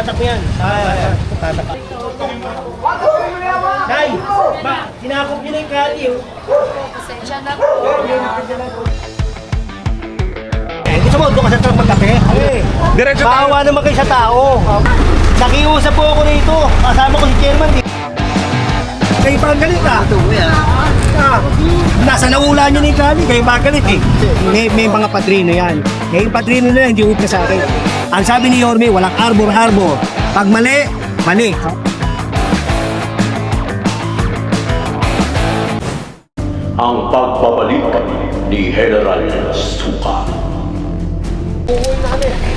tatak mo yan. Tatak. Nay, ba, sinakop niyo na yung kali, oh. Pasensya na po. Eh, gusto mo, doon ka sa truck magkape? Eh, Diretso tayo. Bawa naman kayo sa tao. Nakiusap po ako rito. Kasama ko si chairman. Di. Kayo pa ang galit ah. Ah, nasa naula niyo ni Kali, kayo pa ang galit eh. May, may mga padrino yan. May padrino na yan, hindi upna sa akin. Ang sabi ni Yorme, walang arbor-arbor. Pag mali, mali. ang pagbabalik ni General Suka. Oh,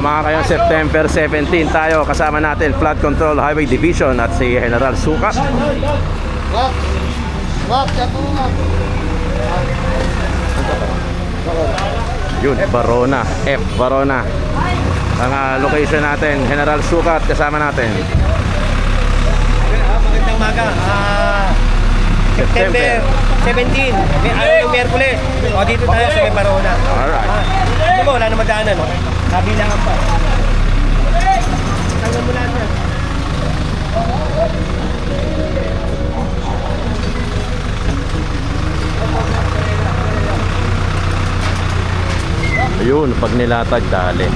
mga kayo, September 17 tayo kasama natin Flood Control Highway Division at si General Suka. Yun, Barona, F Barona. Ang ah, location natin, General Sukat kasama natin. Magandang maga. Ah, September 17. May araw yung Merkules. O dito tayo sa Barona. Alright. Ah, hindi mo, wala na madaanan. Kabilangan pa. Tanggal mo lahat yan. Ayun, pag nilatag, dali.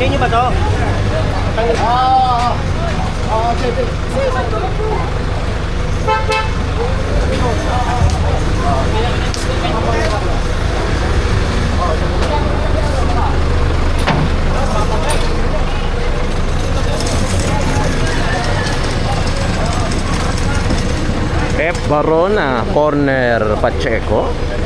Sa inyo ba to? Tanggal. F Barona, corner Pacheco.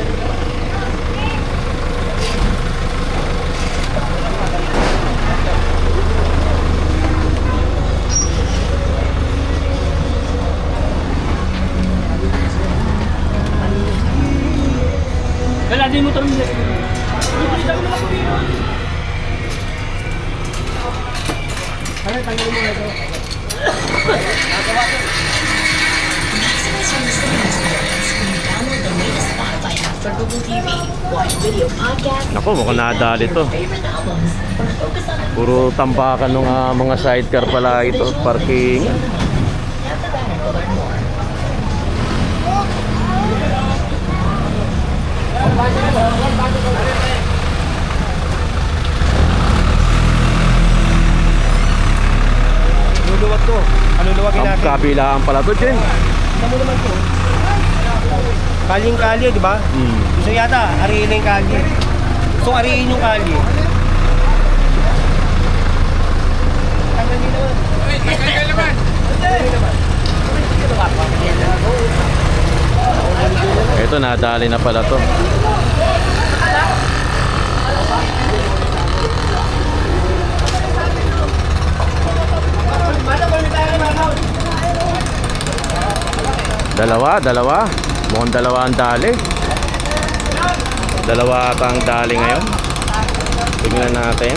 Nadali to. Puro tambakan ng ah, mga sidecar pala ito, parking. To. Luluwag to. Aluluwagin Ang natin. kabilaan pala to, Jen. Tignan mo naman to. Kaling kalye, di ba? Hmm. Gusto yata, ariin na yung kalye. Gusto ariin yung kalye. Tanggal din naman. Ito, nadali na pala to. Dalawa, dalawa. Mukhang dalawa ang dali. Dalawa ata ang dali ngayon. Tingnan natin.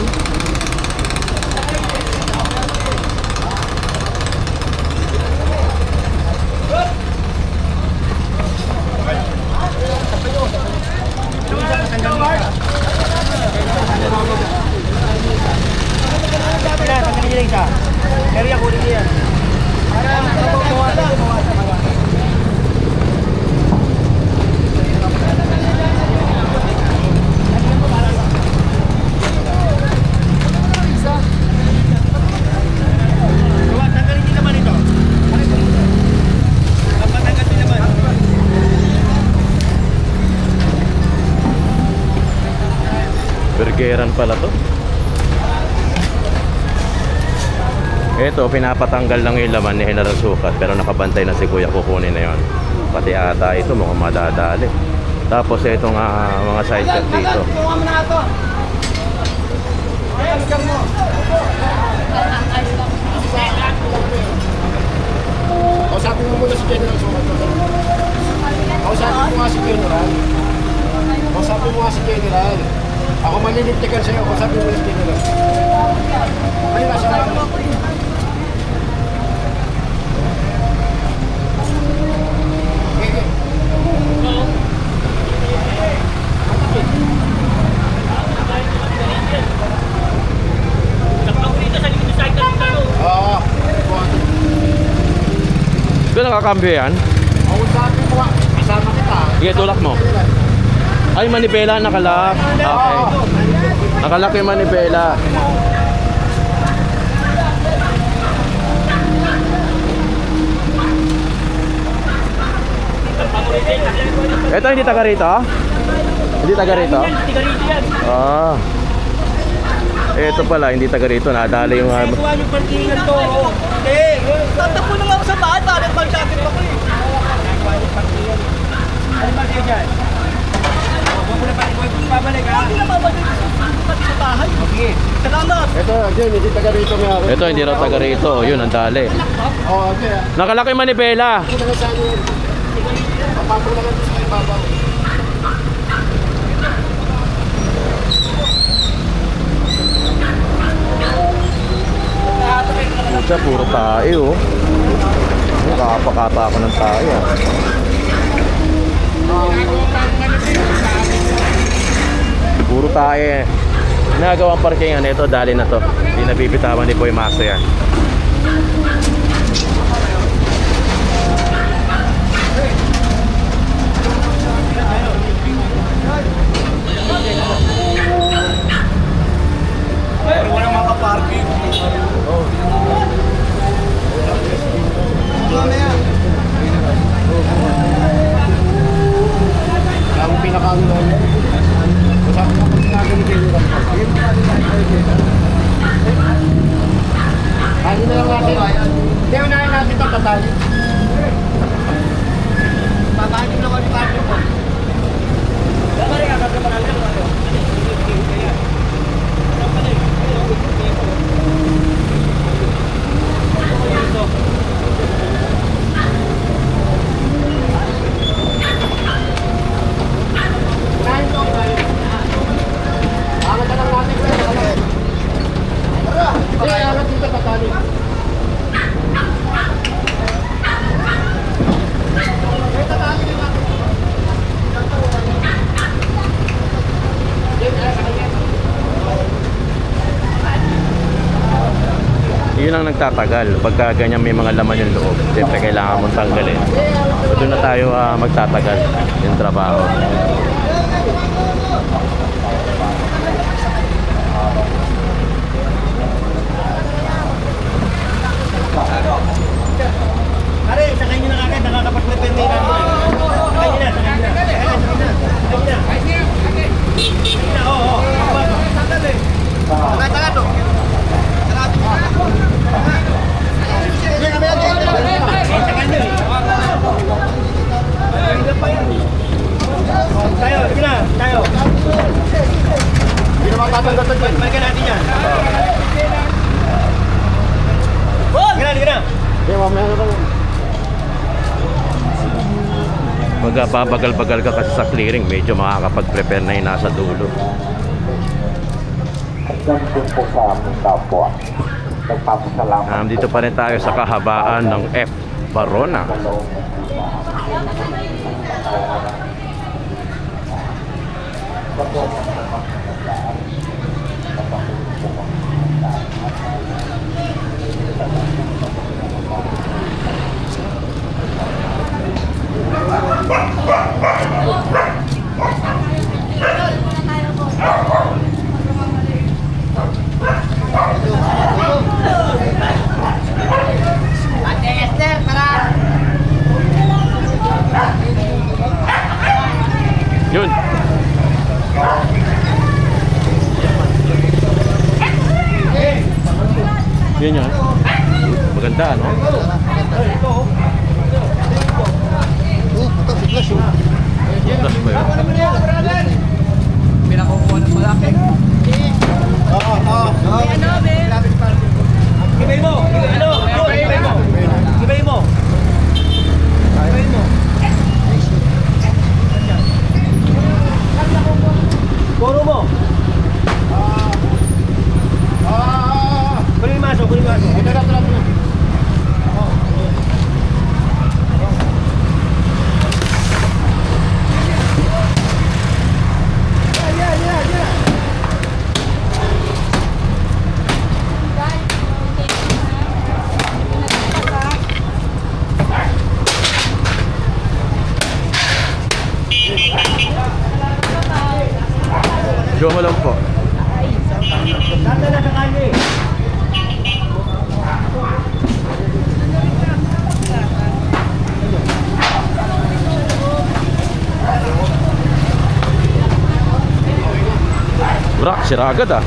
Sabi na, tanggalin niyo na isa. Pero yan, kunin niyo yan. Para mabawasan, mabawasan, mabawasan. Gawa, tanggalin niyo naman ito. Papatanggal niyo naman. Bergeran pala to. Ito, pinapatanggal lang yung laman ni General Sukat pero nakabantay na si Kuya kukunin na yon. Pati ata ito mga madadali. Tapos itong ah, mga side cut dito. Kausapin mo muna si General Sukat. Kausapin mo nga si General. Kausapin mo nga si General. Ako maninintigan sa'yo. Kausapin mo na si General. Halika siya lang. Oo. Ito nakakambyo yan. Kausapin mo nga. Kasama kita. Sige, tulak mo. Ay, manibela, nakalak. Okay. Nakalak yung manibela. Ito hindi taga rito? Hindi taga rito? Ah. Ito pala, hindi taga rito. Nadali yung... ah, Ginagawa yung parkingan to. Eh, tatakbo na nga sa bahay. Bakit magsakit ako eh? Ano ba kayo dyan? Huwag mo na pa, huwag mo babalik ha? Hindi na babalik pati sa bahay. Okay. Salamat. Ito, Jen, hindi taga rito nga. ito hindi raw taga rito. Yun, ang dali. Oo, Jen. Nakalaki manibela. Ito na sa ano na lang sa ibabaw. Pucha, puro tayo. oh. Nakapakata ako ng tayo. ah. Puro tayo eh. Nagawang parkingan nito, dali na to. Hindi nabibitawan ni Boy Maso yan. Makaparking. Ang pinaka-ano na yun. Kausapin mo pag sinabi ni Ano na lang natin? Hindi, unahin natin ito, tatali. Babalik na kami parking mo. Babalik ka, Nagtatagal. Pagka ganyan may mga laman yung loob, siyempre kailangan mong tanggalin. So, doon na tayo ah, magtatagal yung trabaho. Pare, sakay nyo na kagad, nakakapag-prepare na nyo na, na. Sakay nyo na, sakay nyo na. Tayo, sige na, tayo. Hindi naman tatanggal ito, Jen. Balikan natin yan. Sige na, sige na. Hindi, mamaya na lang. Magpapagal-bagal ka kasi sa clearing, medyo makakapag-prepare na yung nasa dulo. Um, dito pa rin tayo sa kahabaan ng F. Barona. Yun. Yun yun. Maganda, no? Flash ba yun? Oo, oo. Gibay mo! Gibay- Ano? Ano? Gibay mo! Gibay mo! Gibay mo! Puro mo! Ah, Kunin yung maso, kunin yung maso. ito na, ito na, ito na. Jowa mo lang po. Tata na sa kanya eh. Brak, sira agad ah.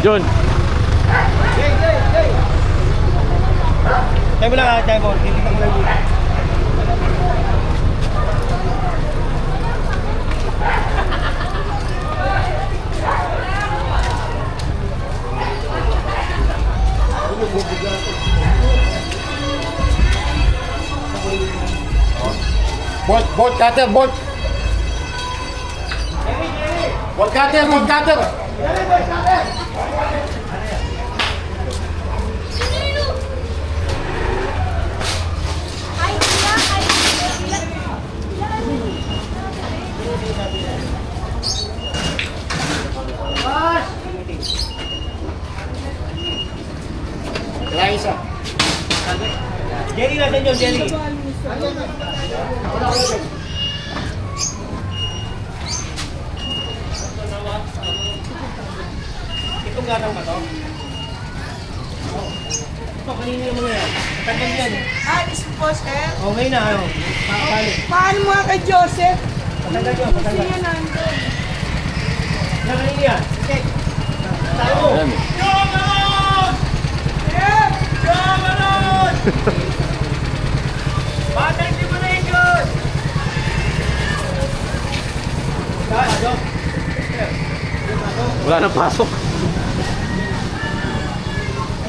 Yun. Tayo mo lang ha, tayo mo. Titignan mo lang. Bolt, bolt cutter, bolt. Bolt cutter, bolt cutter isa. Jerry natin yun, Jerry. Itong gatang ba to? Ito, kanina yung mga yan. Tagal yan. Ah, is po, sir. Okay na, ano? Paano? Paano mga kay Joseph? Patagal yun, patagal. Yan nandun. Sa kanina yan. Okay. Tayo mo. Ayan. Batang simulation! Tayo. Wala nang pasok.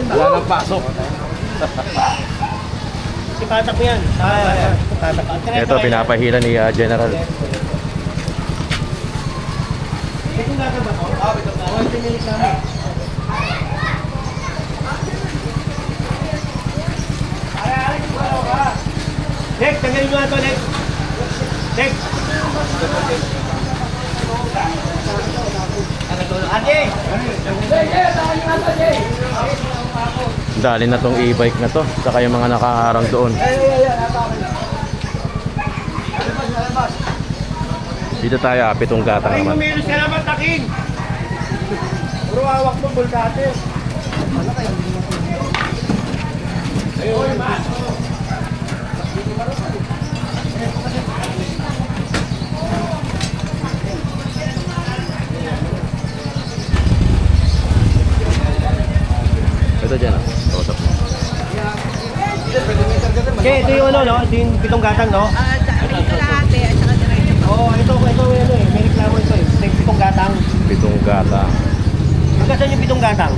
Wala nang pasok. Si Patak yan. Ah, Patak. Ito, pinapahila ni ah, General. Itong gata ba to? Ah, ito na. Oh, ito yung reklamo. Next, tanggalin mo nga to, next. Next. Ate! Dali na tong e-bike na to. Saka yung mga nakaharang doon. Dito tayo, ah, pitong gata naman. meron ka naman takin! Puro hawak mo, bulkate. Ayun. Ito dyan ah. Okay, ito yung ano, no? Ito yung pitong gatang, no? Ah, ka lahat eh, at saka diretso pa. Oo, oh, ito, ito, ano eh. May reklamo ito eh. May pitong gatang. Pitong gata. Hanggang saan yung pitong gatang?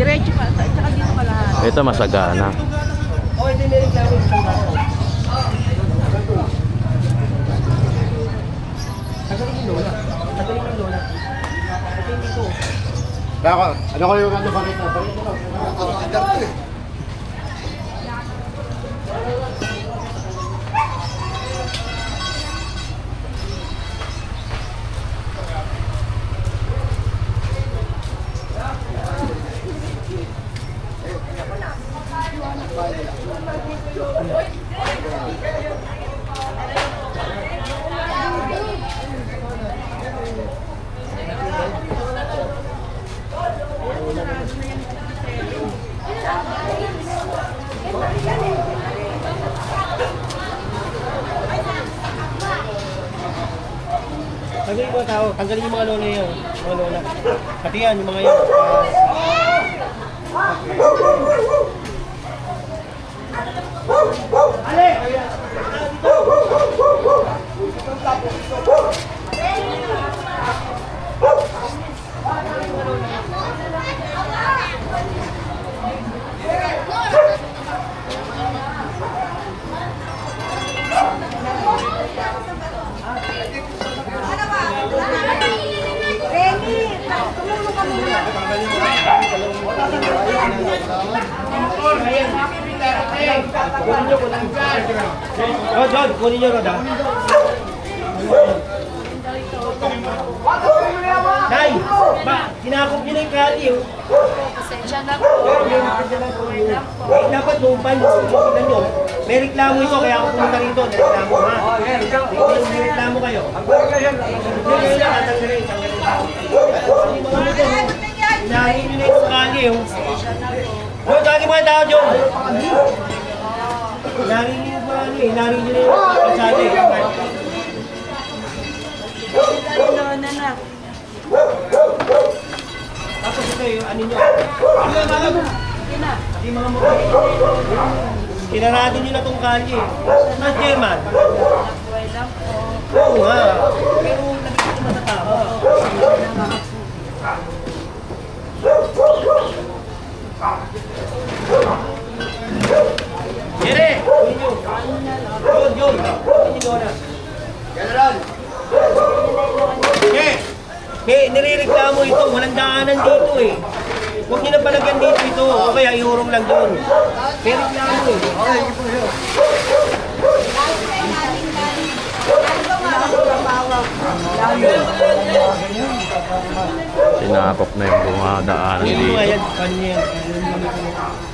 Diretso pa, at saka dito ka lahat. Ito masagana. Oo, oh, ito yung may reklamo yung pitong gatang. Tagalin yung lola. Tagalin yung lola. Ito yung dito. Ano ko yung ano ba rito? Bakit mo lang? Tanggalin magaling yung mga lola yun. Mga lola. Pati yan, yung mga yun. Ale! Ayan. Dito! Dito! Dito! Dito! Rod, Rod, kunin nyo Rod ha. Tay, ba, kinakop nyo na yung kali oh. Pasensya na po. Dapat nung pan, tingnan nyo. May reklamo ito, kaya ako pumunta rito. Reklamo ha. May may reklamo kayo. Hindi kayo na, tatanggalin, tanggalin. Hindi mga ito, Hinahin nyo na yung kali oh. Tawagin mo yung tao, John. Hinahin nyo yung kali, hinahin nyo na yung kalsada eh. Tapos ito yung ano nyo. Ano yung mga Hindi mga mukha. Kinarado nyo na tong kalye. Mas German. Oo nga. Pero nagkita matatama. Jere! Nirereklamo ito. Walang daanan dito eh. Huwag nyo na palagyan dito ito. O kaya iurong lang doon. May reklamo eh. Okay, po siya. Sinakop na yung mo dito. nga yan. Paano nyo yan?